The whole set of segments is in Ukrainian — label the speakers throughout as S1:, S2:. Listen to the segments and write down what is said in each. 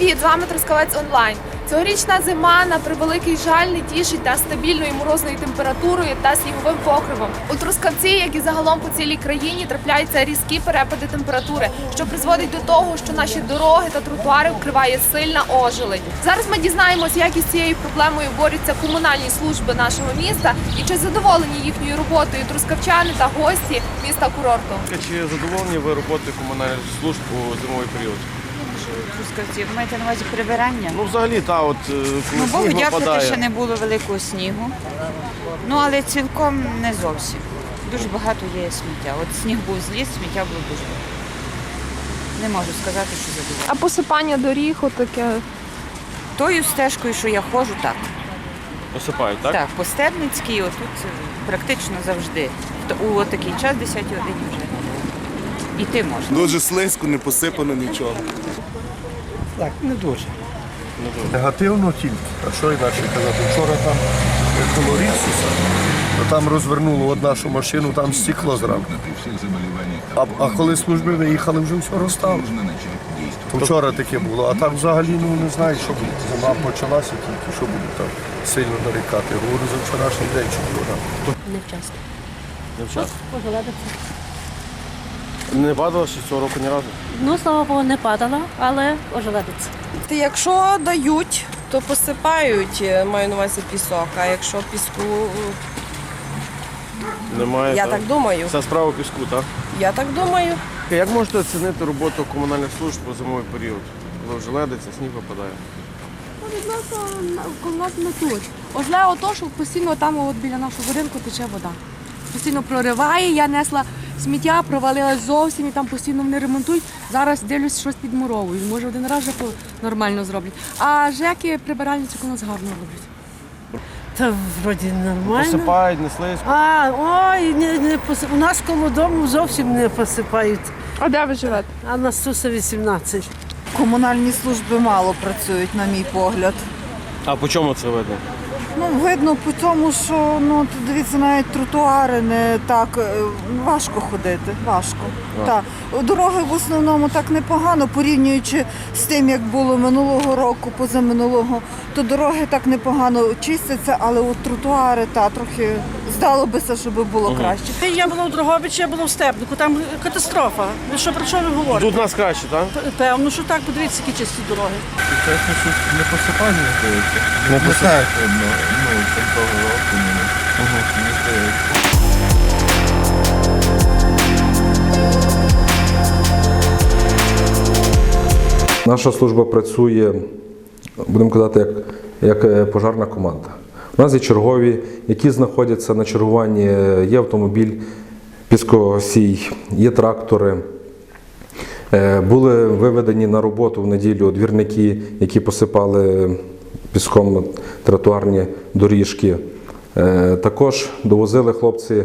S1: Привіт! З вами Трускавець Онлайн. Цьогорічна зима на превеликий жаль не тішить та стабільною морозною температурою та сніговим покривом. У Трускавці, як і загалом по цілій країні, трапляються різкі перепади температури, що призводить до того, що наші дороги та тротуари вкриває сильна ожеледь. Зараз ми дізнаємося, як із цією проблемою борються комунальні служби нашого міста і чи задоволені їхньою роботою трускавчани та гості міста курорту.
S2: Чи задоволені ви роботою комунальних служб у зимовий період?
S3: Трускавці, ви маєте на увазі прибирання?
S2: Ну, взагалі, та, от е, коли
S3: Ну, Богу
S2: сніг
S3: дякувати, ще не було великого снігу. Ну, але цілком не зовсім. Дуже багато є сміття. От сніг був зліз, сміття було дуже багато. Не можу сказати, що задоволена.
S1: А посипання доріг, отаке.
S3: Тою стежкою, що я ходжу, так.
S2: Посипають, так?
S3: Так, по Стебницькій, отут е, практично завжди. У такий час, 10 годині вже йти можна.
S4: Дуже слизько, не посипано нічого.
S5: Так, не дуже.
S6: Негативно тільки. А що інакше казати? Вчора там коло Ріксуса, то там розвернуло от нашу машину, там стекло зранку. А, а коли служби виїхали, вже все розстало. То вчора таке було, а так взагалі ну, не знаю, що буде. Зима почалася тільки, що буде там сильно нарікати. Говорю за вчорашній день, що було.
S7: Невчасно.
S2: Не вчасно.
S7: Пожеледиться.
S2: Не падало ще цього року ні разу?
S7: Ну, слава Богу, не падала, але ожеледиться.
S8: Ти Якщо дають, то посипають, е, маю на увазі пісок. А якщо піску,
S2: Немає.
S8: я так думаю.
S2: Це справа піску, так?
S8: Я так думаю.
S2: Як можете оцінити роботу комунальних служб у зимовий період? Коли вже ледиться, сніг випадає.
S9: Комнатно тут. Ожле ото, що постійно там от біля нашого будинку тече вода. Постійно прориває, я несла сміття, провалилась зовсім і там постійно вони ремонтують. Зараз дивлюсь, щось підмуровують. Може один раз вже нормально зроблять. А ЖЕКи прибиральниці у нас гарно роблять.
S10: Та вроді нормально.
S2: Посипають, не слизько.
S10: А, ой, не, не поси- у нас коло дому зовсім не посипають.
S1: А де ви живете?
S10: А на Стуса 18.
S11: Комунальні служби мало працюють, на мій погляд.
S2: А по чому це видно?
S11: Ну, видно по тому, що ну, тут, дивіться, навіть тротуари не так е, важко ходити. Важко. Так. Дороги в основному так непогано, порівнюючи з тим, як було минулого року, позаминулого, то дороги так непогано чистяться, але от тротуари та трохи здало бися, щоб було краще.
S10: Я була в Дрогобичі, я була в Степнику, там катастрофа. Ви що про що ви говорите?
S2: Тут нас краще, так?
S10: Певно, що так, подивіться, які чисті дороги.
S6: Не посипання, здається.
S2: Не посипають.
S6: Ну, того року не здається.
S12: Наша служба працює, будемо казати, як, як е, пожарна команда. У нас є чергові, які знаходяться на чергуванні, є автомобіль, піскосій, є трактори. Е, Були виведені на роботу в неділю двірники, які посипали піском тротуарні доріжки. Е, Також довозили хлопці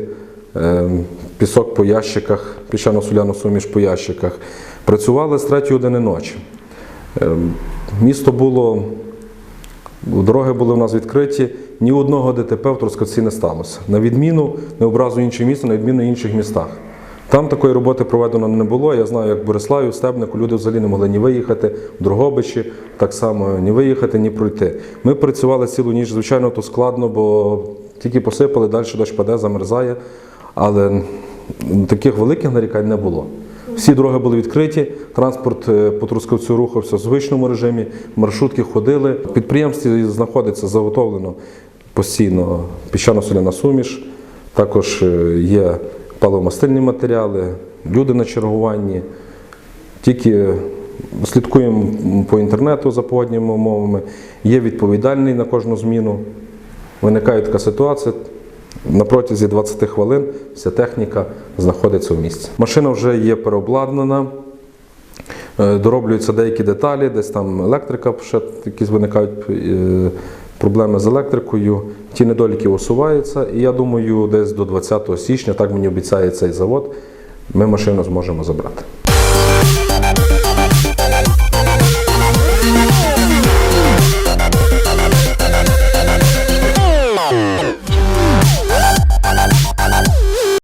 S12: е, пісок по ящиках, піщано-соляну суміш по ящиках. Працювали з 3 години ночі. Місто було, дороги були у нас відкриті, ні одного ДТП в Трускавці не сталося. На відміну, не образу інших міст, на відміну інших містах. Там такої роботи проведено не було. Я знаю, як в Бориславі, в Стебнику люди взагалі не могли ні виїхати, в Дрогобичі так само ні виїхати, ні пройти. Ми працювали цілу ніч, звичайно, то складно, бо тільки посипали, далі дощ паде, замерзає. Але таких великих нарікань не було. Всі дороги були відкриті, транспорт е, по Трускавцю рухався в звичному режимі, маршрутки ходили. В підприємстві знаходиться заготовлено постійно піщано-соляна суміш, також е, є паливомастильні матеріали, люди на чергуванні. Тільки слідкуємо по інтернету за погодніми умовами, є відповідальний на кожну зміну. Виникає така ситуація. На протязі 20 хвилин вся техніка знаходиться в місці. Машина вже є переобладнана, е, дороблюються деякі деталі, десь там електрика, ще якісь виникають е, проблеми з електрикою. Ті недоліки усуваються, і я думаю, десь до 20 січня, так мені обіцяє цей завод, ми машину зможемо забрати.